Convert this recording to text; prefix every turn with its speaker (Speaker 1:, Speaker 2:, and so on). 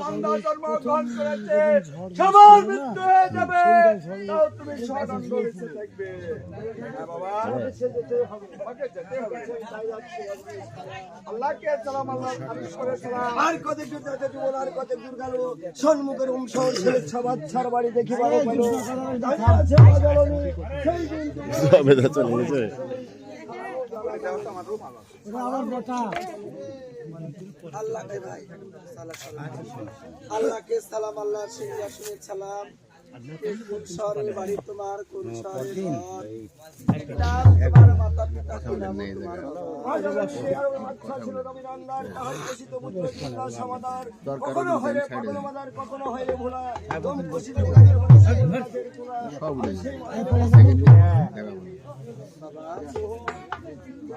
Speaker 1: সন্ধ্যা জন্মগ্রহণ করেছে সবার মৃত্যু হয়ে যাবে। তাও তুমি হ্যাঁ বাবা। যেতে আল্লাহকে সালাম আল্লাহ খালিশ করে সালাম।
Speaker 2: আর কত যুদ্ধ জীবন আর কত দুর্গালো সন্মুখের ছেলে ছাড় বাড়ি দেখি সেই দিন
Speaker 3: চলে গেছে।
Speaker 2: আল্লাহকে ভাই আল্লাহকে সালাম আল্লাহ সিংহাসনে সালাম। কোন শহরের বাড়ি তোমার কোন শহরের তোমার মাতা পিতা কি নাম তোমার বাবা? ছিল নবীন আল্লাহর, তাহার ঘোষিত পুত্র কন্যা কখনো মাদার, কখনো হইলে ভোলা। সেই মায়ের বাবা